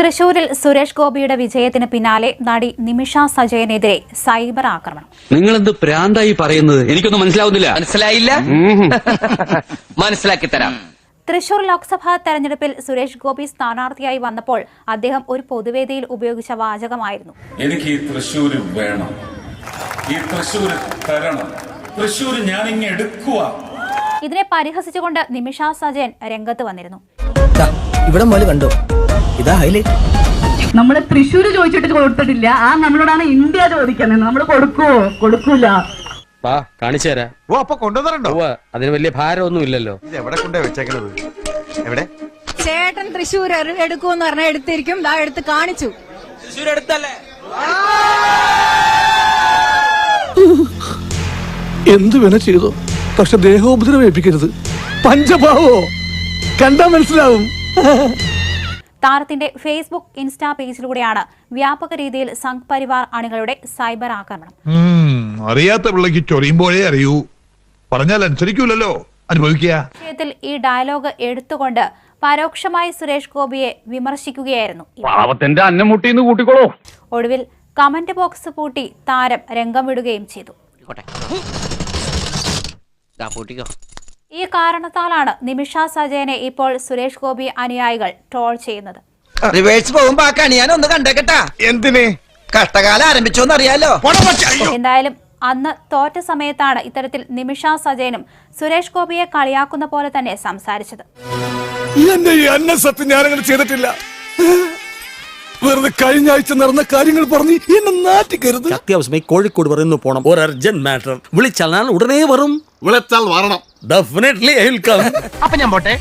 തൃശൂരിൽ സുരേഷ് ഗോപിയുടെ വിജയത്തിന് പിന്നാലെ നടി നിമിഷ സജയനെതിരെ സൈബർ ആക്രമണം. നിങ്ങൾ എന്ത് പ്രാന്തായി പറയുന്നത്? എനിക്കൊന്നും മനസ്സിലാവുന്നില്ല. മനസ്സിലായില്ല? മനസ്സിലാക്കി തരാം. തൃശൂർ ലോക്സഭാ തെരഞ്ഞെടുപ്പിൽ സുരേഷ് ഗോപി സ്ഥാനാർത്ഥിയായി വന്നപ്പോൾ അദ്ദേഹം ഒരു പൊതുവേദിയിൽ ഉപയോഗിച്ച വാചകമായിരുന്നു. എനിക്ക് ഈ തൃശൂര് വേണം. ഈ തൃശ്ശൂർ തരണം. തൃശൂര് ഞാൻ ഇങ്ങ് എടുക്കുക ഇതിനെ പരിഹസിച്ചുകൊണ്ട് നിമിഷ സജയൻ രംഗത്ത് വന്നിരുന്നു. ഇവിടെ കണ്ടോ? ഇതാ ഹൈലൈറ്റ് നമ്മൾ തൃശ്ശൂര് ചോദിച്ചിട്ട് കൊടുത്തിട്ടില്ല. ആ നമ്മളോടാണ് ഇന്ത്യ ചോദിക്കുന്നത്. നമ്മൾ കൊടുക്കുവോ? കൊടുക്കൂല. വാ കാണിച്ചു തരാം. ഓ അപ്പൊ കൊണ്ടുവന്നിട്ടുണ്ടോ? അതിന് വലിയ ഭാരമൊന്നും ഇല്ലല്ലോ. ഇത് എവിടെ കൊണ്ടേ വെച്ചേക്കണത്? എവിടെ? ചേട്ടൻ തൃശ്ശൂർ എടുക്കൂന്ന് പറഞ്ഞാൽ എടുത്തിരിക്കും. ദാ എടുത്ത് കാണിച്ചു. എന്തു വില ചെയ്തു? പക്ഷെ ദേഹോപദ്രവം ഏൽപ്പിക്കരുത്. പഞ്ചഭാവോ? കണ്ടാ മനസ്സിലാവും. താരത്തിന്റെ ഫേസ്ബുക്ക് ഇൻസ്റ്റാ പേജിലൂടെയാണ് വ്യാപക രീതിയിൽ സംഘ് പരിവാർ അണികളുടെ സൈബർ ആക്രമണം. അറിയാത്ത പിള്ളക്ക് ചൊറിയുമ്പോഴേ അറിയൂ. പറഞ്ഞാൽ അനുസരിക്കൂലല്ലോ. അനുഭവിക്കുക. വിഷയത്തിൽ ഈ ഡയലോഗ് എടുത്തുകൊണ്ട് പരോക്ഷമായി സുരേഷ് ഗോപിയെ വിമർശിക്കുകയായിരുന്നു പാവത്തിന്റെ അന്നം മുട്ടിന്ന് കൂട്ടിക്കോളൂ. ഒടുവിൽ കമന്റ് ബോക്സ് പൂട്ടി താരം രംഗം വിടുകയും ചെയ്തു. ഈ കാരണത്താലാണ് നിമിഷ സജയനെ ഇപ്പോൾ സുരേഷ് ഗോപി അനുയായികൾ ട്രോൾ ചെയ്യുന്നത്. റിവേഴ്സ് പോകുമ്പോ ആ ഒന്ന് കണ്ടേക്കട്ടാ. എന്തിന്? കഷ്ടകാലം ആരംഭിച്ചോന്ന് അറിയാലോ എന്തായാലും അന്ന് തോറ്റ സമയത്താണ് ഇത്തരത്തിൽ നിമിഷ സജയനും സുരേഷ് ഗോപിയെ കളിയാക്കുന്ന പോലെ തന്നെ സംസാരിച്ചത്. ചെയ്തിട്ടില്ല. വെറുതെ കഴിഞ്ഞ ആഴ്ച നടന്ന കാര്യങ്ങൾ പറഞ്ഞ് എന്നെ നാറ്റിക്കരുത്. അത്യാവശ്യമായി കോഴിക്കോട് പറയുന്നു പോണം. ഒരു അർജന്റ് മാറ്റർ വിളിച്ചാൽ ഞാൻ ഉടനെ വരും. വിളിച്ചാൽ വരണം. ഡെഫിനറ്റ്ലി ഐ വിൽ കം അപ്പൊ ഞാൻ പോട്ടെ.